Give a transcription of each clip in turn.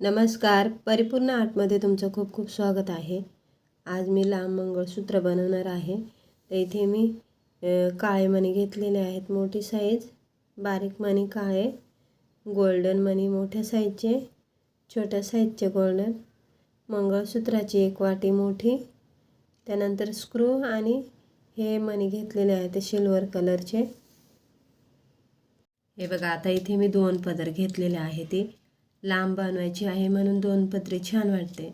नमस्कार. परिपूर्ण आर्टमध्ये तुमचं खूप खूप स्वागत आहे. आज मी लांब मंगळसूत्र बनवणार आहे. तर इथे मी काळे मणी घेतलेले आहेत मोठी साईज बारीक मणी काळे गोल्डन मणी मोठ्या साईजचे छोट्या साईजचे गोल्डन मंगळसूत्राची एक वाटी मोठी त्यानंतर स्क्रू आणि हे मणी घेतलेले आहेत ते सिल्वर कलरचे हे बघा आता इथे मी दोन पदर घेतलेले आहे ते. लांब बनवायची आहे म्हणून दोन पदरी छान वाटते.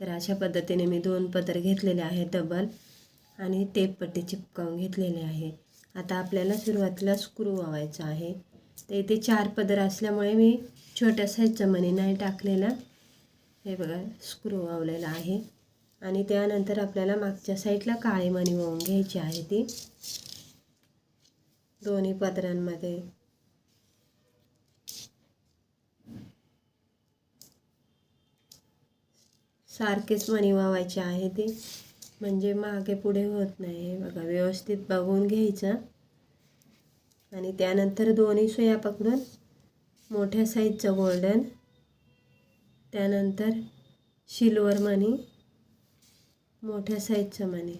तर अशा पद्धतीने मी दोन पदर घेतलेले आहे डबल आणि टेपपट्टी चिपकावून घेतलेले आहे. आता आपल्याला सुरुवातीला स्क्रू वावायचा आहे. तर इथे चार पदर असल्यामुळे मी छोट्या साईजचा मणी नाही टाकलेला. हे बघा स्क्रू वावलेला आहे. आणि त्यानंतर आपल्याला मागच्या साईडला काळी मणी वाहून घ्यायची आहे ती. दोन्ही पदरांमध्ये सारखेच मणी वावायचे आहे ते. म्हणजे मागे पुढे होत नाही. बघा व्यवस्थित बघून घ्यायचं. आणि त्यानंतर दोन्ही सुया पकडून मोठ्या साईजचं गोल्डन त्यानंतर सिल्वर मणी मोठ्या साईजचं मणी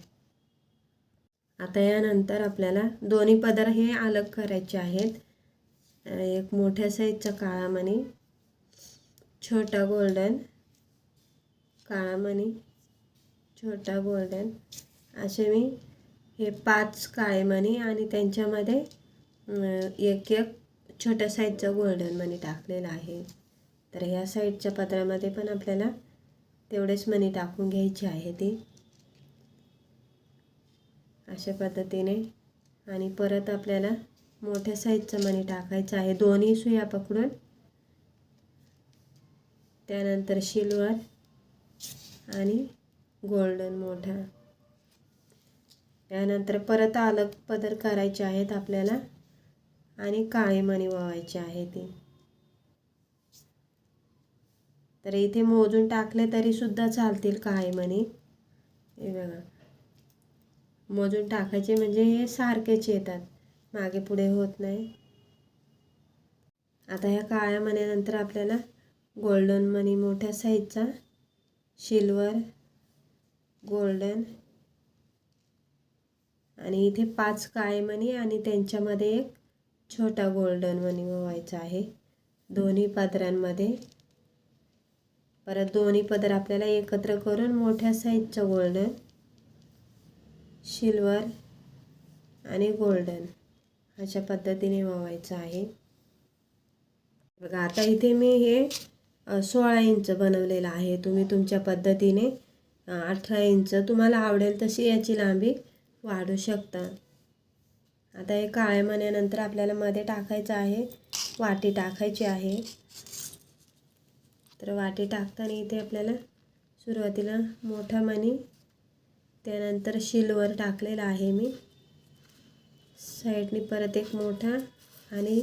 आता यानंतर आपल्याला दोन्ही पदर हे अलग करायचे आहेत. एक मोठ्या साईजचा काळा मणी छोटा गोल्डन काळामणी छोटा गोल्डन असे मी हे पाच काळेमणी आणि त्यांच्यामध्ये एक एक छोट्या साईजचा गोल्डन मनी टाकलेला आहे. तर ह्या साईडच्या पत्रामध्ये पण आपल्याला तेवढेच मनी टाकून घ्यायचे आहे ती. अशा पद्धतीने आणि परत आपल्याला मोठ्या साईजचं मणी टाकायचं आहे. दोन्ही सुया पकडून. त्यानंतर शिलवर आणि गोल्डन मोठा. त्यानंतर परत अलग पदर करायचे आहेत आपल्याला आणि काळे मणी वावायचे आहे ते. तर इथे मोजून टाकले तरी सुद्धा चालतील काळे मणी. हे बघा. मोजून टाकायचे म्हणजे हे सारखेच येतात. मागे पुढे होत नाही. आता ह्या काळ्या मण्यानंतर आपल्याला गोल्डन मणी मोठ्या साईजचा सिल्वर गोल्डन आणि इथे पाच काळे मणी आणि त्यांच्यामध्ये एक छोटा गोल्डन मणी व्हायचा आहे. दोन्ही पदरांमध्ये. परत दोन्ही पदर आपल्याला एकत्र करून मोठ्या साईजचं गोल्डन सिल्वर आणि गोल्डन अशा पद्धतीने व्हायचं आहे. बघा आता इथे मी हे सोळा इंच बनवलेलं आहे. तुम्ही तुमच्या पद्धतीने अठरा इंच तुम्हाला आवडेल तशी याची लांबी वाढू शकता. आता हे काळ्या मण्यानंतर आपल्याला मध्ये टाकायचं आहे. वाटी टाकायची आहे. तर वाटी टाकताना इथे आपल्याला सुरुवातीला मोठा मणी त्यानंतर शिलवर टाकलेला आहे मी. साईडनी परत एक मोठा आणि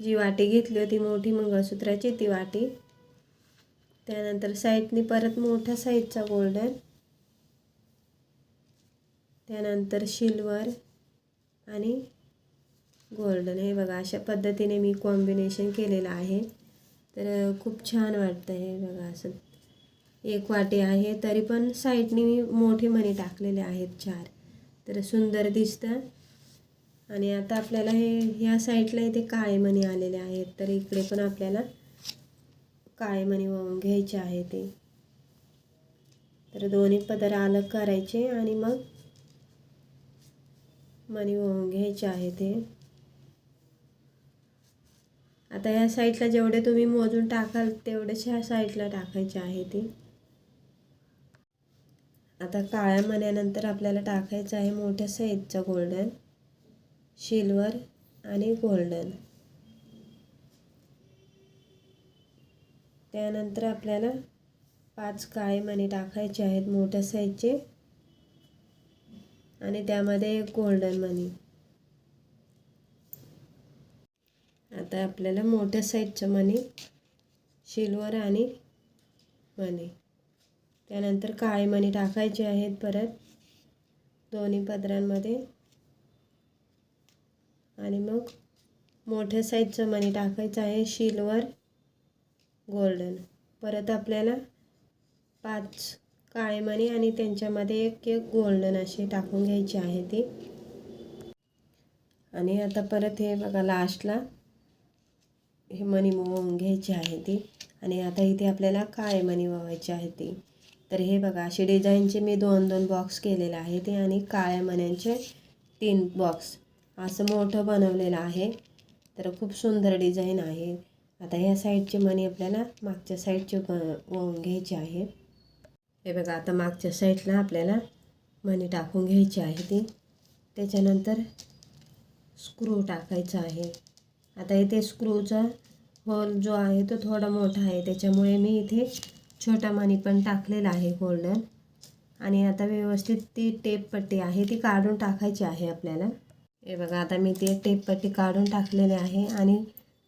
जी वाटी घेतली होती मोठी मंगळसूत्राची ती वाटी त्यानंतर साईडनी परत मोठ्या साईजचा गोल्डन त्यानंतर सिल्वर आणि गोल्डन हे बघा अशा पद्धतीने मी कॉम्बिनेशन केलेलं आहे. तर खूप छान वाटतं हे बघा असं. एक वाटी आहे तरी पण साईडनी मी मोठे मणी टाकलेले आहेत चार. तर सुंदर दिसतं. आणि आता आपल्याला हे ह्या साईडला इथे काळे मणी आलेले आहेत. तर इकडे पण आपल्याला काळे मणी वाहून घ्यायचे आहे ते. तर दोन्ही पदर अलग करायचे आणि मग मणी वाहून घ्यायचे आहे ते. आता ह्या साईडला जेवढे तुम्ही मोजून टाकाल तेवढेच ह्या साईडला टाकायचे आहे ते. आता काळ्या मण्यानंतर आपल्याला टाकायचं आहे मोठ्या साईजचा गोल्डन सिल्वर आणि गोल्डन. त्यानंतर आपल्याला पाच काळे मणी टाकायचे आहेत मोठ्या साईजचे. आणि त्यामध्ये एक गोल्डन मनी आता आपल्याला मोठ्या साईजचं मनी सिल्वर आणि मनी त्यानंतर काळे मणी टाकायचे आहेत परत. दोन्ही पदरांमध्ये. आणि मग मोठ्या साईजचं मणी टाकायचं आहे सिल्वर गोल्डन परत आपल्याला पाच काळे मणी आणि त्यांच्यामध्ये एक एक गोल्डन असे टाकून घ्यायची आहे ती. आणि आता परत हे बघा लास्टला हे मणी मोवून घ्यायची आहे ती. आणि आता इथे आपल्याला काळे मणी वावायची आहे ती. तर हे बघा असे डिझाईनचे मी दोन दोन बॉक्स केलेले आहे ते आणि काळ्या मण्यांचे तीन बॉक्स असं मोठं बनवलेलं आहे. तर खूप सुंदर डिझाईन आहे. आता या साईडचे मणी आपल्याला मागच्या साईडचे वळून घ्यायचे आहे हे बघा आता मागच्या साईडला आपल्याला मणी टाकून घ्यायची आहे ती. त्याच्यानंतर स्क्रू टाकायचा आहे. आता इथे स्क्रूचा होल जो आहे तो थोडा मोठा आहे. त्याच्यामुळे मी इथे छोटा मणी पण टाकलेला आहे गोल्डन. आणि आता व्यवस्थित ती टेपपट्टी आहे ती काढून टाकायची आहे आपल्याला. हे बघा आता मी ते टेपपट्टी काढून टाकलेली आहे आणि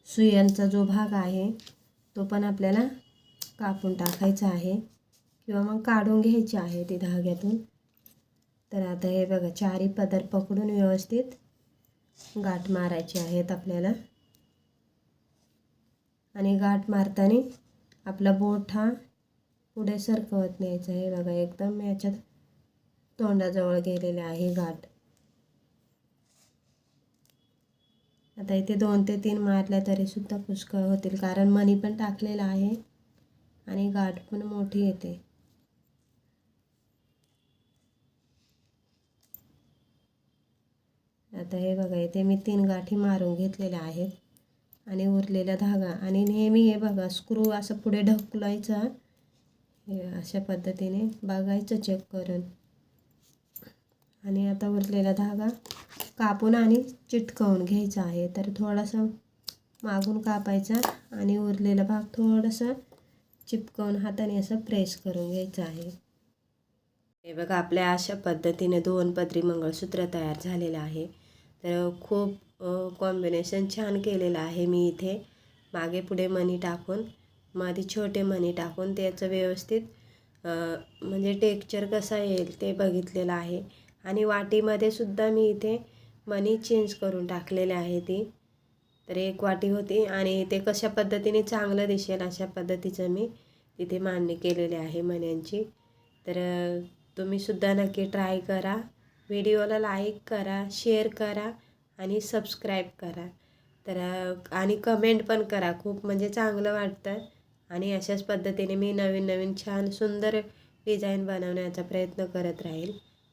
सुयांचा जो भाग आहे तो पण आपल्याला कापून टाकायचा आहे किंवा मग काढून घ्यायची आहे ते धाग्यातून. तर आता हे बघा चारी पदर पकडून व्यवस्थित गाठ मारायचे आहेत आपल्याला. आणि गाठ मारताना आपला बोट हा पुढे सरकवत न्यायचा आहे. बघा एकदम याच्यात तोंडाजवळ गेलेले आहे गाठ. आता इथे दोन ते तीन मारल्या तरीसुद्धा पुष्कळ होतील कारण मनी पण टाकलेला आहे आणि गाठ पण मोठी येते. आता हे बघा इथे मी तीन गाठी मारून घेतलेल्या आहेत आणि उरलेला धागा. आणि नेहमी हे बघा स्क्रू असं पुढे ढकलायचा. हे अशा पद्धतीने बघायचं चेक करून. आणि आता उरलेला धागा कापून आणि चिटकवून घ्यायचा आहे. तर थोडासा मागून कापायचा आणि उरलेला भाग थोडासा चिपकवून हाताने असं प्रेस करून घ्यायचा आहे. हे बघा आपल्या अशा पद्धतीने दोन पदरी मंगळसूत्र तयार झालेलं आहे. तर खूप कॉम्बिनेशन छान केलेलं आहे मी इथे. मागे पुढे मणी टाकून मध्ये छोटे मणी टाकून त्याचं व्यवस्थित म्हणजे टेक्चर कसा येईल ते बघितलेलं आहे. आणि वाटीमध्ये सुद्धा मी इथे मनी चेंज करून टाकलेले आहे ती. तर एक वाटी होती आणि ते कशा पद्धतीने चांगलं दिसेल अशा पद्धतीचं मी तिथे मांडणी केलेली आहे मण्यांची. तर तुम्हीसुद्धा नक्की ट्राय करा. व्हिडिओला लाईक करा शेअर करा आणि सबस्क्राईब करा. तर आणि कमेंट पण करा. खूप म्हणजे चांगलं वाटतं आणि अशाच पद्धतीने मी नवीन नवीन छान सुंदर डिझाईन बनवण्याचा प्रयत्न करत राहील.